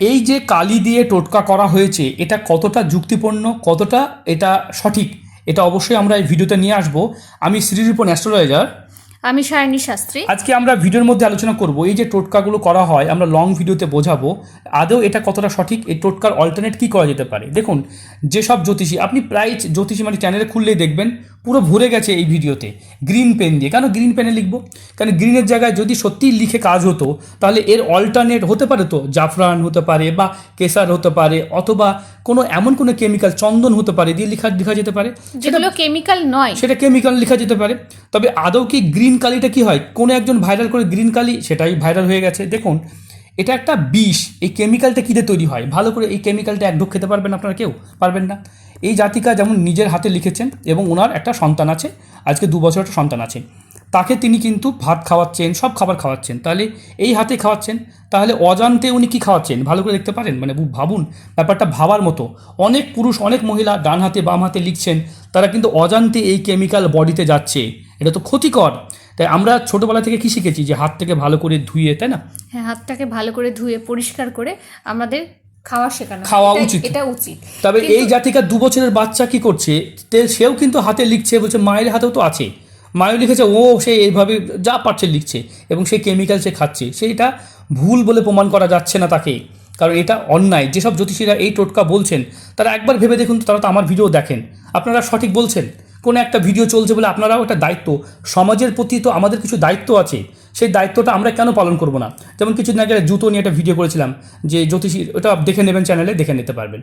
এই যে কালি দিয়ে টোটকা করা হয়েছে, এটা কতটা যুক্তিপূর্ণ, কতটা এটা সঠিক, এটা অবশ্যই আমরা এই ভিডিওতে নিয়ে আসব। আমি শ্রীরূপন অ্যাস্ট্রোলজার আমি সায়নী শাস্ত্রী। আজকে আমরা ভিডিওর মধ্যে আলোচনা করব এই যে টোটকাগুলো করা হয় আমরা লং ভিডিওতে বোঝাবো আদৌ এটা কতটা সঠিক এই টোটকার অল্টারনেট কী করা যেতে পারে। দেখুন যেসব জ্যোতিষী আপনি প্রায় জ্যোতিষী মানে চ্যানেলে খুললেই দেখবেন পুরো ভরে গেছে এই ভিডিওতে গ্রিন পেন দিয়ে। কেন গ্রিন পেনে লিখব? কারণ গ্রিনের জায়গায় যদি সত্যিই লিখে কাজ হতো তাহলে এর অল্টারনেট হতে পারে তো জাফরান হতে পারে বা কেসার হতে পারে অথবা কোনো এমন কোনো কেমিক্যাল চন্দন হতে পারে দিয়ে লেখা লেখা যেতে পারে। যেগুলো কেমিক্যাল নয়। সেটা কেমিক্যাল লেখা যেতে পারে। তবে আদৌ কি গ্রিন কালিটা কি হয়? কোনো একজন ভাইরাল করে গ্রিন কালি, সেটাই ভাইরাল হয়ে গেছে। দেখুন, এটা একটা বিষ। এই কেমিক্যালটা কী দিয়ে তৈরি হয়? ভালো করে এই কেমিক্যালটা এক ঢোক খেতে পারবেন আপনারা কেউ? পারবেন না। এই জাতিকা যেমন নিজের হাতে লিখেছেন এবং ওনার একটা সন্তান আছে, আজকে দু বছর একটা সন্তান আছে তাকে তিনি কিন্তু ভাত খাওয়াচ্ছেন, সব খাবার খাওয়াচ্ছেন। তাহলে এই হাতে খাওয়াচ্ছেন, তাহলে অজান্তে উনি কি খাওয়াচ্ছেন? ভালো করে দেখতে পারেন? মানে ভাবুন, ব্যাপারটা ভাবার মতো। অনেক পুরুষ, অনেক মহিলা ডান হাতে, বাম হাতে লিখছেন, তারা কিন্তু অজান্তে এই কেমিক্যাল বডিতে যাচ্ছে। এটা তো ক্ষতিকর। তাই আমরা ছোটোবেলা থেকে কি শিখেছি? যে হাত থেকে ভালো করে ধুয়ে তাই না? হ্যাঁ হাতটাকে ভালো করে ধুয়ে পরিষ্কার করে আমাদের খাওয়া শেখানো খাওয়া উচিত। এটা উচিত। তবে এই জাতিকার দু বছরের বাচ্চা কি করছে? সেও কিন্তু হাতে লিখছে বলছে মায়ের হাতেও তো আছে। মায়ের লিখেছে ও সে এইভাবে যা পারছে লিখছে এবং সেই কেমিক্যাল সে খাচ্ছে। সেইটা ভুল বলে প্রমাণ করা যাচ্ছে না তাকে। কারণ এটা অন্যায়। যেসব জ্যোতিষীরা এই টোটকা বলছেন তারা একবার ভেবে দেখুন তারা তো আমার ভিডিও দেখেন। আপনারা সঠিক বলছেন? কোনো একটা ভিডিও চলছে বলে আপনারাও একটা দায়িত্ব। সমাজের প্রতি তো আমাদের কিছু দায়িত্ব আছে। সেই দায়িত্বটা আমরা কেন পালন করব না? যেমন কিছুদিন আগে জুতো নিয়ে একটা ভিডিও করেছিলাম যে জ্যোতিষী ওটা দেখে নেবেন চ্যানেলে দেখে নিতে পারবেন।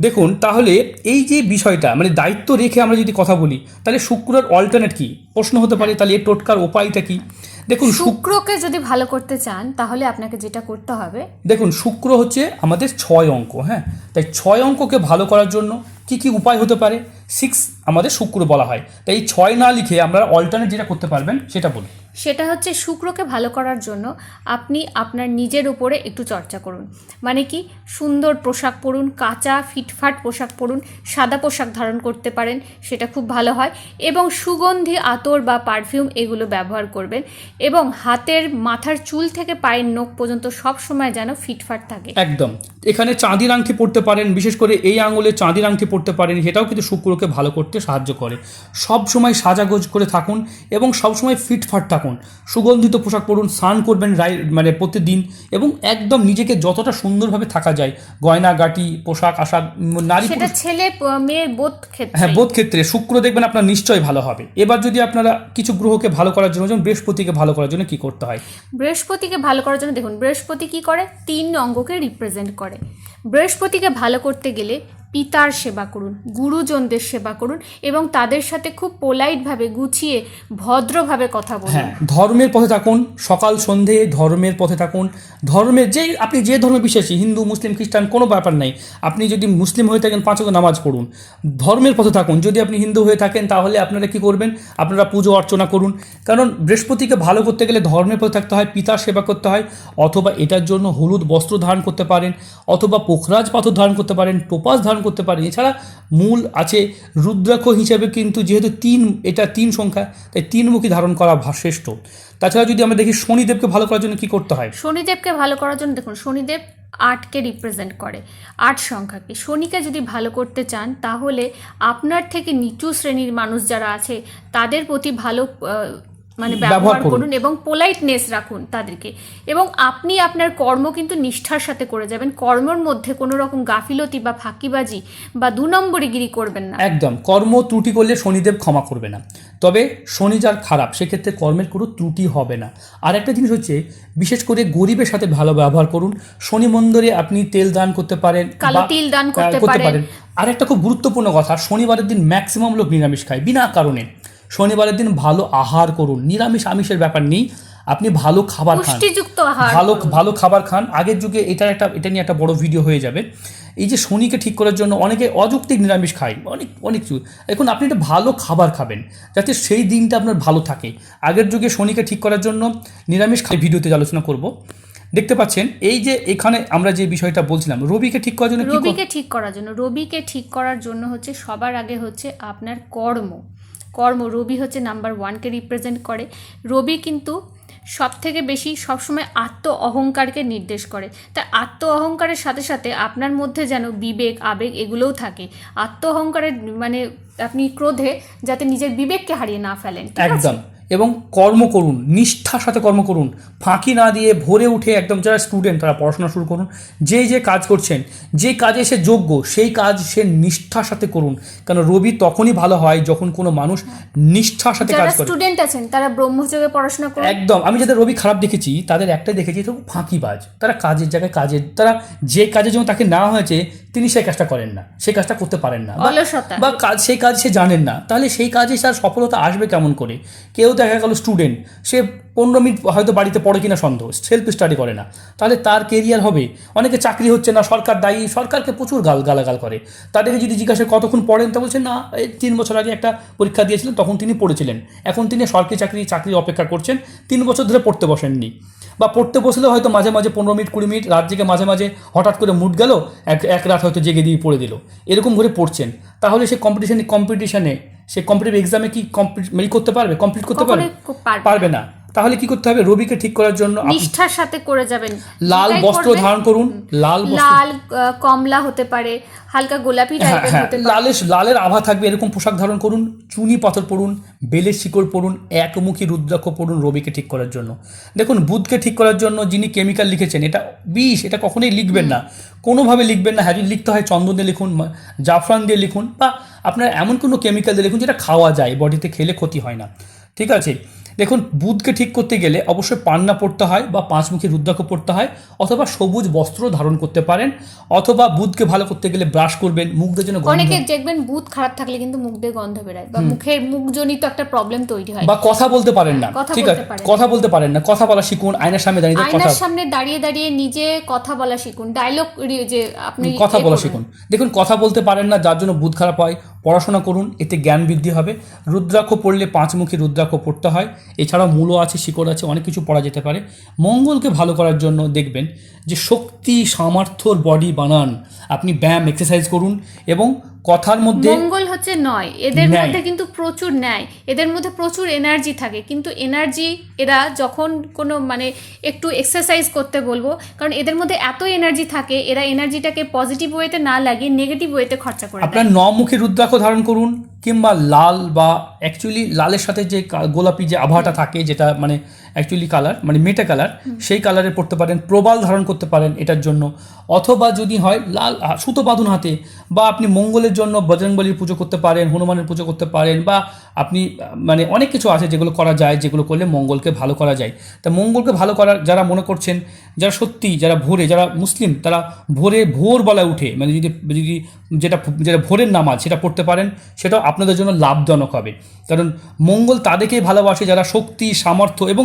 দেখুন তাহলে এই যে বিষয়টা মানে দায়িত্ব রেখে আমরা যদি কথা বলি তাহলে শুক্রের অল্টারনেট কি? প্রশ্ন হতে পারে তাহলে এই টোটকার উপায়টা কি? দেখুন শুক্রকে যদি ভালো করতে চান তাহলে আপনাকে যেটা করতে হবে দেখুন শুক্র হচ্ছে আমাদের ছয় অঙ্ক হ্যাঁ? তাই ছয় অঙ্ককে ভালো করার জন্য কি কি উপায় হতে পারে? সিক্স আমাদের শুক্র বলা হয়। তাই এই ছয় না লিখে আমরা অল্টারনেট যেটা করতে পারবেন সেটা বলুন সেটা হচ্ছে শুক্রকে ভালো করার জন্য আপনি আপনার নিজের উপরে একটু চর্চা করুন। মানে কি? সুন্দর পোশাক পরুন কাঁচা ফিটফাট পোশাক পরুন, সাদা পোশাক ধারণ করতে পারেন, সেটা খুব ভালো হয়। এবং সুগন্ধি, আতর বা পারফিউম এগুলো ব্যবহার করবেন। এবং হাতের মাথার চুল থেকে পায়ের নখ পর্যন্ত সব সময় যেন ফিটফাট থাকে। একদম। এখানে চাঁদির আংটি পড়তে পারেন, বিশেষ করে এই আঙুলে চাঁদির আংটি পড়তে পারেন, সেটাও কিন্তু শুক্রকে ভালো করতে সাহায্য করে। সব সময় সাজাগোজ করে থাকুন এবং সব সময় ফিটফাট থাকুন। সুগন্ধিত পোশাক পরুন, স্নান করবেন রাই মানে প্রতিদিন এবং একদম নিজেকে যতটা সুন্দরভাবে থাকা যায় গয়না গাটি পোশাক আশাক নারী সেটা ছেলে মেয়ের বোধ ক্ষেত্রে। হ্যাঁ বোধ ক্ষেত্রে। শুক্র দেখবেন আপনার নিশ্চয়ই ভালো হবে। এবার যদি আপনারা কিছু গ্রহকে ভালো করার জন্য যেমন বৃহস্পতিকে ভালো করার জন্য কি করতে হয়? বৃহস্পতিকে ভালো করার জন্য দেখুন বৃহস্পতি কি করে? তিন অঙ্গকে রিপ্রেজেন্ট করে। বৃহস্পতিকে ভালো করতে গেলে পিতার সেবা করুন, গুরুজনদের সেবা করুন এবং তাদের সাথে খুব পোলাইটভাবে গুছিয়ে, ভদ্রভাবে কথা বলুন। হ্যাঁ ধর্মের পথে থাকুন, সকাল, সন্ধে, ধর্মের পথে থাকুন। ধর্মের যে আপনি যে ধর্মে বিশ্বাসী, হিন্দু, মুসলিম, খ্রিস্টান, কোনো ব্যাপার নেই। আপনি যদি মুসলিম হয়ে থাকেন, পাঁচ নামাজ পড়ুন। ধর্মের পথে থাকুন, যদি আপনি হিন্দু হয়ে থাকেন, তাহলে আপনারা কি করবেন? আপনারা পুজো অর্চনা করুন। কারণ বৃহস্পতিকে ভালো করতে গেলে ধর্মের পথে থাকতে হয়, পিতার সেবা করতে হয়, অথবা এটার জন্য হলুদ বস্ত্র ধারণ করতে পারেন, অথবা পোখরাজ পাথর ধারণ করতে পারেন, টোপাস ধারণ করতে পারেন। এছাড়া মূল আছে রুদ্রাক্ষ হিসেবে কিন্তু যেহেতু তিন, এটা তিন সংখ্যা, তাই তিনমুখী ধারণ করা শ্রেষ্ঠ। তাছাড়া যদি আমরা দেখি শনিদেবকে ভালো করার জন্য কি করতে হয়? শনিদেবকে ভালো করার জন্য দেখুন, শনিদেব আটকে রিপ্রেজেন্ট করে, আট সংখ্যাকে। শনিকে যদি ভালো করতে চান, তাহলে আপনার থেকে নিচু শ্রেণির মানুষ যারা আছে, তাদের প্রতি ভালো মানে ব্যবহার করুন। এবং পোলাইটনেস রাখুন তাদেরকে। এবং আপনি আপনার কর্ম কিন্তু নিষ্ঠার সাথে করে যাবেন। কর্মের মধ্যে কোনো রকম গাফিলতি বা ফাঁকিবাজি বা দু নম্বরিগিরি করবেন না। একদম। কর্ম ত্রুটি করলে শনিদেব ক্ষমা করবে না। তবে শনি যার খারাপ সেক্ষেত্রে কর্মের কোনো ত্রুটি হবে না। আর একটা জিনিস হচ্ছে বিশেষ করে গরিবের সাথে ভালো ব্যবহার করুন। শনি মন্দিরে আপনি তেল দান করতে পারেন কালো তিল দান করতে। পারেন। আর একটা খুব গুরুত্বপূর্ণ কথা শনিবারের দিন ম্যাক্সিমাম লোক নিরামিষ খায় বিনা কারণে। শনিবারের দিন ভালো আহার করুন। নিরামিষ আমিষের ব্যাপার নেই। আপনি ভালো খাবার খান। ভালো ভালো খাবার খান। আগের যুগে এটার একটা এটা নিয়ে একটা বড় ভিডিও হয়ে যাবে। এই যে শনিকে ঠিক করার জন্য অনেকে অযৌক্তিক নিরামিষ খায়। অনেক অনেক কিছু। এখন আপনি একটা ভালো খাবার খাবেন যাতে সেই দিনটা আপনার ভালো থাকে। আগের যুগে শনিকে ঠিক করার জন্য নিরামিষ খাই ভিডিওতে আলোচনা করব। দেখতে পাচ্ছেন এই যে এখানে আমরা যে বিষয়টা বলছিলাম রবিকে ঠিক করার জন্য রবিকে ঠিক করার জন্য রবিকে ঠিক করার জন্য হচ্ছে সবার আগে হচ্ছে আপনার কর্ম। কর্ম, রবি হচ্ছে নাম্বার ওয়ানকে রিপ্রেজেন্ট করে। রবি কিন্তু সব থেকে বেশি সবসময় আত্ম অহংকারকে নির্দেশ করে। তাই আত্ম অহংকারের সাথে সাথে আপনার মধ্যে যেন বিবেক, আবেগ এগুলোও থাকে। আত্ম অহংকারের মানে আপনি ক্রোধে যাতে নিজের বিবেককে হারিয়ে না ফেলেন? একদম। এবং কর্ম করুন নিষ্ঠার সাথে কর্ম করুন। ফাঁকি না দিয়ে ভোরে উঠে একদম যারা স্টুডেন্ট তারা পড়াশোনা শুরু করুন। যে যে কাজ করছেন যে কাজে সে যোগ্য সেই কাজ সে নিষ্ঠার সাথে করুন। কারণ রবি তখনই ভালো হয় যখন কোনো মানুষ নিষ্ঠার সাথে কাজ করে। স্টুডেন্ট আছেন তারা ব্রহ্মযোগে পড়াশোনা করুন। একদম আমি যাদের রবি খারাপ দেখেছি তাদের একটাই দেখেছি তো ফাঁকিবাজ তারা কাজের জায়গায় কাজের তারা যে কাজের জন্য তাকে নেওয়া হয়েছে তিনি সেই কাজটা করেন না সেই কাজটা করতে পারেন না। বা- বা কাজ সেই কাজ সে জানেন না তাহলে সেই কাজে তার সফলতা আসবে কেমন করে? কেউ দেখা গেল স্টুডেন্ট সে পনেরো মিনিট হয়তো বাড়িতে পড়ে কিনা সন্দেহ সেলফ স্টাডি করে না। তাহলে তার কেরিয়ার হবে? অনেকে চাকরি হচ্ছে না, সরকার দায়ী, সরকারকে প্রচুর গাল গালাগাল করে। তাদেরকে যদি জিজ্ঞাসা কতক্ষণ পড়েন, তা বলছে, না, এই তিন বছর আগে একটা পরীক্ষা দিয়েছিলেন, তখন তিনি পড়েছিলেন। এখন তিনি সরকারি চাকরি চাকরি অপেক্ষা করছেন, তিন বছর ধরে পড়তে বসেননি। বা পড়তে বসলেও হয়তো মাঝে মাঝে পনেরো মিনিট, কুড়ি মিনিট, রাত জেগে মাঝে মাঝে হঠাৎ করে মুড গেল, এক এক রাত হয়তো জেগে দিয়ে পড়ে দিল। এরকম করে পড়ছেন। তাহলে সে কম্পিটিশনে কম্পিটিশনে সে কম্পিটিভ এক্সামে কি কমপ্লিট মানে করতে পারবে? কমপ্লিট করতে পারবে? পারবে না। তাহলে কি করতে হবে? রবিকে ঠিক করার জন্য নিষ্ঠার সাথে করে যাবেন। লাল বস্ত্র ধারণ করুন। লাল লাল কমলা হতে পারে হালকা গোলাপি হ্যাঁ টাইপের হ্যাঁ। হতে পারে। লালের লালের আভা থাকবে এরকম পোশাক ধারণ করুন। চুনি পাথর পরুন বেলের শিকড় পরুন একমুখী রুদ্রাক্ষ পরুন রবিকে ঠিক করার জন্য। দেখুন বুধকে ঠিক করার জন্য যিনি কেমিক্যাল লিখেছেন এটা বিষ এটা কখনোই লিখবেন না। কোনোভাবে লিখবেন না। হ্যাঁ লিখতে হয় চন্দন দিয়ে লিখুন জাফরান দিয়ে লিখুন বা আপনার এমন কোনো কেমিক্যাল দিয়ে লিখুন যেটা খাওয়া যায় বডিতে খেলে ক্ষতি হয় না। ঠিক আছে? দেখুন বুধকে ঠিক করতে গেলে অবশ্যই পান্না পড়তে হয় বা পাঁচমুখী রুদ্রাক্ষ পড়তে হয় অথবা সবুজ বস্ত্র ধারণ করতে পারেন অথবা বুধকে ভালো করতে গেলে ব্রাশ করবেন মুখদের জন্য গন্ধ অনেকে দেখবেন বুথ খারাপ থাকলে কিন্তু মুখ দিয়ে গন্ধ বেরোয় বা মুখের মুখজনিত একটা প্রবলেম তৈরি হয়। বা কথা বলতে পারেন না। ঠিক আছে? কথা বলতে পারেন না। কথা বলা শিখুন আয়নার সামনে দাঁড়িয়ে আয়নার সামনে দাঁড়িয়ে দাঁড়িয়ে নিজে কথা বলা শিখুন। ডায়লগ যে আপনি কথা ইয়ে বলা শিখুন। দেখুন কথা বলতে পারেন না যার জন্য বুধ খারাপ হয় পড়াশোনা করুন, এতে জ্ঞান বৃদ্ধি হবে। রুদ্রাক্ষ পড়লে পাঁচমুখী রুদ্রাক্ষ পড়তে হয়। এছাড়া মূলও আছে, শিকড় আছে, অনেক কিছু পড়া যেতে পারে। মঙ্গলকে ভালো করার জন্য দেখবেন যে শক্তি, সামর্থ্যর বডি বানান। আপনি ব্যায়াম এক্সারসাইজ করুন এবং কথার মধ্যে মঙ্গল হচ্ছে নয়। এদের মধ্যে কিন্তু প্রচুর ন্যায়। এদের মধ্যে প্রচুর এনার্জি থাকে। কিন্তু এনার্জি এরা যখন কোনো মানে একটু এক্সারসাইজ করতে বলব কারণ এদের মধ্যে এত এনার্জি থাকে এরা এনার্জিটাকে পজিটিভ ওয়েতে না লাগিয়ে নেগেটিভ ওয়েতে খরচা করে আপনার নমুখী রুদ্রাক্ষ ধারণ করুন কিংবা লাল বা অ্যাকচুয়ালি লালের সাথে যে গোলাপি যে আবহাওয়াটা থাকে যেটা মানে অ্যাকচুয়ালি কালার মানে মেটে কালার সেই কালারে পড়তে পারেন, প্রবাল ধারণ করতে পারেন এটার জন্য। অথবা যদি হয় লাল সুতো বাঁধুন হাতে, বা আপনি মঙ্গলের জন্য বজরংবলির পুজো করতে পারেন, হনুমানের পুজো করতে পারেন, বা আপনি মানে অনেক কিছু আছে যেগুলো করা যায়, যেগুলো করলে মঙ্গলকে ভালো করা যায়। তা মঙ্গলকে ভালো করার যারা মনে করছেন, যারা সত্যি, যারা ভোরে, যারা মুসলিম, তারা ভোরে ভোরবেলায় উঠে মানে যদি যদি যেটা যেটা ভোরের নামাজ সেটা পড়তে পারেন, সেটাও আপনাদের জন্য লাভজনক হবে। কারণ মঙ্গল তাদেরকেই ভালোবাসে, যারা শক্তি, সামর্থ্য এবং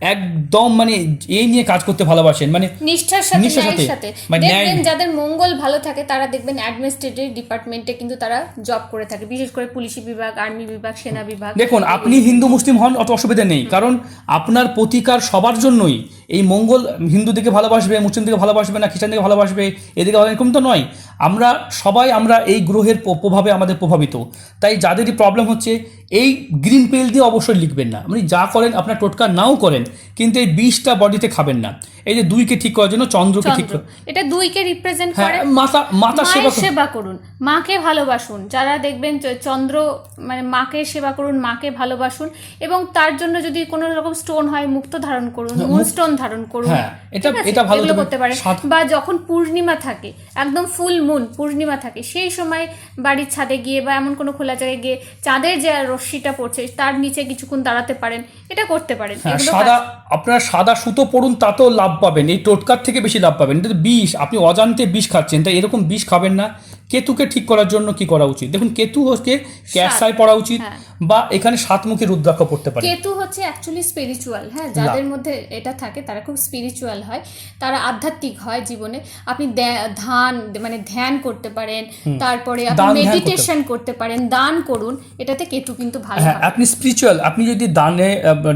একদম মানে এই নিয়ে কাজ করতে ভালোবাসেন মানে নিষ্ঠার সাথে নিষ্ঠার সাথে, মানে দেখবেন যাদের মঙ্গল ভালো থাকে তারা দেখবেন অ্যাডমিনিস্ট্রেটিভ ডিপার্টমেন্টে কিন্তু তারা জব করে থাকে। বিশেষ করে পুলিশি বিভাগ আর্মি বিভাগ সেনা বিভাগ দেখুন আপনি হিন্দু মুসলিম হন অত অসুবিধা নেই। কারণ আপনার প্রতিকার সবার জন্যই। এই মঙ্গল হিন্দু দিকে ভালোবাসবে মুসলিম দিকে ভালোবাসবে না খ্রিস্টান দিকে ভালোবাসবে এদিকে ভালো- এরকম তো নয়। আমরা সবাই আমরা এই গ্রহের প্র- প্রভাবে আমাদের প্রভাবিত। তাই যাদেরই প্রবলেম হচ্ছে এই গ্রিন পেল দিয়ে অবশ্যই লিখবেন না। আপনি যা করেন আপনার টোটকা নাও করেন। কিন্তু এই বিষটা বডিতে খাবেন না। এই যে দুইকে ঠিক করার জন্য চন্দ্রকে ঠিক এটা দুইকে রিপ্রেজেন্ট হ্যাঁ করে। মাতা মাতা সেবা সেবা করুন। মাকে ভালোবাসুন। যারা দেখবেন চন্দ্র মানে মাকে সেবা করুন মাকে ভালোবাসুন এবং তার জন্য যদি কোনো রকম স্টোন হয় মুক্ত ধারণ করুন মুন স্টোন ধারণ করুন হ্যাঁ, এটা- এটা ভালো করতে সাত- বা যখন পূর্ণিমা থাকে একদম ফুল মুন পূর্ণিমা থাকে সেই সময় বাড়ির ছাদে গিয়ে বা এমন কোনো খোলা জায়গায় গিয়ে চাঁদের যে রশ্মিটা পড়ছে তার নিচে কিছুক্ষণ দাঁড়াতে পারেন। এটা করতে পারেন। হ্যাঁ সাদা আপনার সাদা সুতো পড়ুন তাতেও লাভ পাবেন। এই টোটকার থেকে বেশি লাভ পাবেন। এটা বিষ, আপনি অজান্তে বিষ খাচ্ছেন তাই এরকম বিষ খাবেন না। কেতুকে ঠিক করার জন্য কি করা উচিত? দেখুন কেতু হচ্ছে ক্যাটসাই পড়া উচিত হ্যাঁ। বা এখানে সাতমুখী রুদ্রাক্ষ পড়তে পারে। কেতু হচ্ছে অ্যাকচুয়ালি স্পিরিচুয়াল হ্যাঁ যাদের মধ্যে এটা থাকে তারা খুব স্পিরিচুয়াল হয় তারা আধ্যাত্মিক হয় জীবনে। আপনি ধ্যান মানে ধ্যান করতে পারেন তারপরে আপনি মেডিটেশন করতে পারেন। দান করুন এটাতে কেতু কিন্তু ভালো হ্যাঁ আপনি স্পিরিচুয়াল আপনি যদি দানে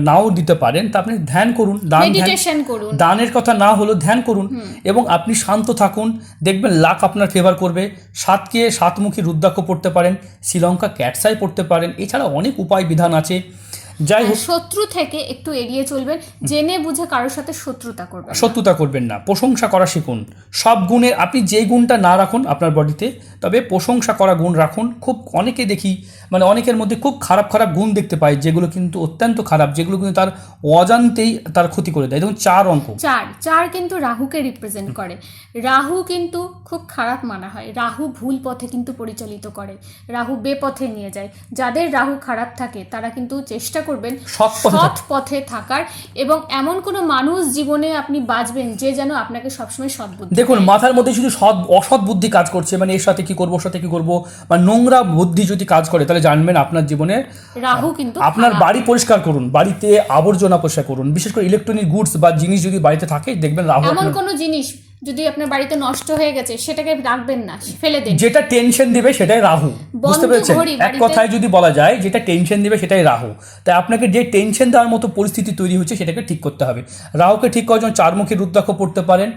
নাও দিতে পারেন তা আপনি ধ্যান করুন দান মেডিটেশন করুন। দানের কথা না হলেও ধ্যান করুন এবং আপনি শান্ত থাকুন দেখবেন লাক আপনার ফেভার করবে সাতকে সাতমুখী রুদ্রাক্ষ পড়তে পারেন শ্রীলঙ্কা ক্যাটসাই পড়তে পারেন এছাড়া অনেক উপায় বিধান আছে। যাই হোক। শত্রু থেকে একটু এড়িয়ে চলবেন জেনে বুঝে কারোর সাথে শত্রুতা করবেন শত্রুতা করবেন না। প্রশংসা করা শিখুন। সব গুণের আপনি যে গুণটা না রাখুন আপনার বডিতে তবে প্রশংসা করা গুণ রাখুন। খুব অনেকে দেখি মানে অনেকের মধ্যে খুব খারাপ খারাপ গুণ দেখতে পাই যেগুলো কিন্তু অত্যন্ত খারাপ যেগুলো কিন্তু তার অজান্তেই তার ক্ষতি করে দেয়। দেখুন চার অঙ্ক। চার। চার কিন্তু রাহুকে রিপ্রেজেন্ট করে। রাহু কিন্তু খুব খারাপ মানা হয়। রাহু ভুল পথে কিন্তু পরিচালিত করে। রাহু বেপথে নিয়ে যায়। যাদের রাহু খারাপ থাকে তারা কিন্তু চেষ্টা করবেন সৎ পথে থাকার এবং এমন কোনো মানুষ জীবনে আপনি বাঁচবেন যে যেন আপনাকে সবসময় সৎ বুদ্ধি দেখুন মাথার মধ্যে শুধু সৎ অসৎ বুদ্ধি কাজ করছে মানে এর সাথে কি করব ওর সাথে কি করব বা নোংরা বুদ্ধি যদি কাজ করে তাহলে জানবেন আপনার জীবনে রাহু কিন্তু আপনার বাড়ি পরিষ্কার করুন বাড়িতে আবর্জনা পরিষ্কার করুন বিশেষ করে ইলেকট্রনিক গুডস বা জিনিস যদি বাড়িতে থাকে দেখবেন রাহু এমন কোনো জিনিস যদি আপনার বাড়িতে নষ্ট হয়ে গেছে সেটাকে রাখবেন না ফেলে দেন। যেটা টেনশন দিবে সেটাই রাহু বুঝতে পেরেছেন? এক কথায় যদি বলা যায় যেটা টেনশন দিবে সেটাই রাহু। তাই আপনাকে যে টেনশন দেওয়ার মতো পরিস্থিতি তৈরি হচ্ছে সেটাকে ঠিক করতে হবে। রাহুকে ঠিক করার জন্য চারমুখী রুদ্রাক্ষ পড়তে পারেন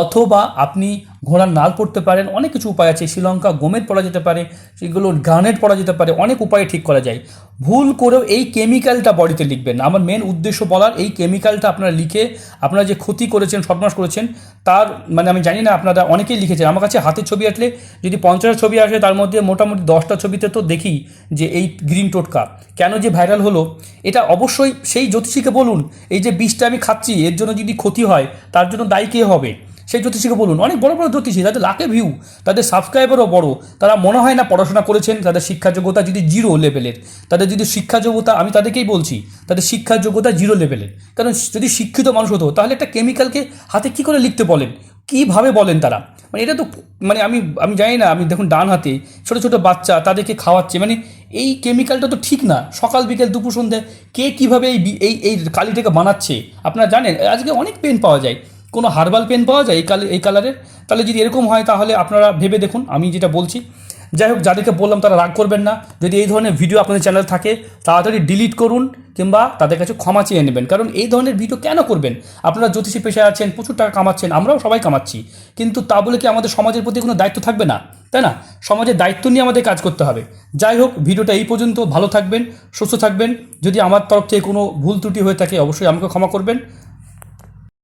অথবা আপনি ঘোড়ার নাল পড়তে পারেন, অনেক কিছু উপায় আছে, শ্রীলঙ্কা গোমেদ পড়া যেতে পারে, সেগুলো গানেট পড়া যেতে পারে, অনেক উপায়ে ঠিক করা যায়। ভুল করেও এই কেমিক্যালটা বডিতে লিখবেন। আমার মেন উদ্দেশ্য বলার এই কেমিক্যালটা আপনারা লিখে, আপনারা যে ক্ষতি করেছেন, সর্বনাশ করেছেন, তার মানে আমি জানি না, আপনারা অনেকেই লিখেছেন। আমার কাছে হাতের ছবি আসলে, যদি পঞ্চাশটা ছবি আসে, তার মধ্যে মোটামুটি দশটা ছবিতে তো দেখি যে এই গ্রিন টোটকা। কেন যে ভাইরাল হলো, এটা অবশ্যই সেই জ্যোতিষীকে বলুন, এই যে বিষটা আমি খাচ্ছি, এর জন্য যদি ক্ষতি হয়, তার জন্য দায়ী কে হবে? সেই জ্যোতিষীকে বলুন। অনেক বড় বড় জ্যোতিষী, তাদের লাখে ভিউ তাদের সাবস্ক্রাইবারও বড়। তারা মনে হয় না পড়াশোনা করেছেন, তাদের শিক্ষা যোগ্যতা যদি জিরো লেভেলের তাদের যদি শিক্ষা যোগ্যতা, আমি তাদেরকেই বলছি, তাদের শিক্ষা যোগ্যতা জিরো লেভেলের কারণ যদি শিক্ষিত মানুষ হতো, তাহলে একটা কেমিক্যালকে হাতে কী করে লিখতে বলেন? কীভাবে বলেন তারা? মানে এটা তো মানে আমি আমি জানি না, আমি দেখুন ডান হাতে, ছোটো ছোটো বাচ্চা তাদেরকে খাওয়াচ্ছে। মানে এই কেমিক্যালটা তো ঠিক না। সকাল, বিকেল, দুপুর, সন্ধ্যে কে কীভাবে এই এই কালিটাকে বানাচ্ছে? আপনারা জানেন, আজকে অনেক পেন পাওয়া যায়। কোনো হার্বাল পেন পাওয়া যায় এই কালার এই কালারের তাহলে যদি এরকম হয় তাহলে আপনারা ভেবে দেখুন, আমি যেটা বলছি। যাই হোক, যাদেরকে বললাম তারা রাগ করবেন না। যদি এই ধরনের ভিডিও আপনাদের চ্যানেল থাকে, তাড়াতাড়ি ডিলিট করুন কিংবা তাদের কাছে ক্ষমা চেয়ে নেবেন। কারণ এই ধরনের ভিডিও কেন করবেন? আপনারা জ্যোতিষী পেশায় আছেন, প্রচুর টাকা কামাচ্ছেন, আমরাও সবাই কামাচ্ছি। কিন্তু তা বলে কি আমাদের সমাজের প্রতি কোনো দায়িত্ব থাকবে না? তাই না? সমাজের দায়িত্ব নিয়ে আমাদের কাজ করতে হবে। যাই হোক ভিডিওটা এই পর্যন্ত, ভালো থাকবেন, সুস্থ থাকবেন। যদি আমার তরফ থেকে কোনো ভুল ত্রুটি হয়ে থাকে, অবশ্যই আমাকে ক্ষমা করবেন।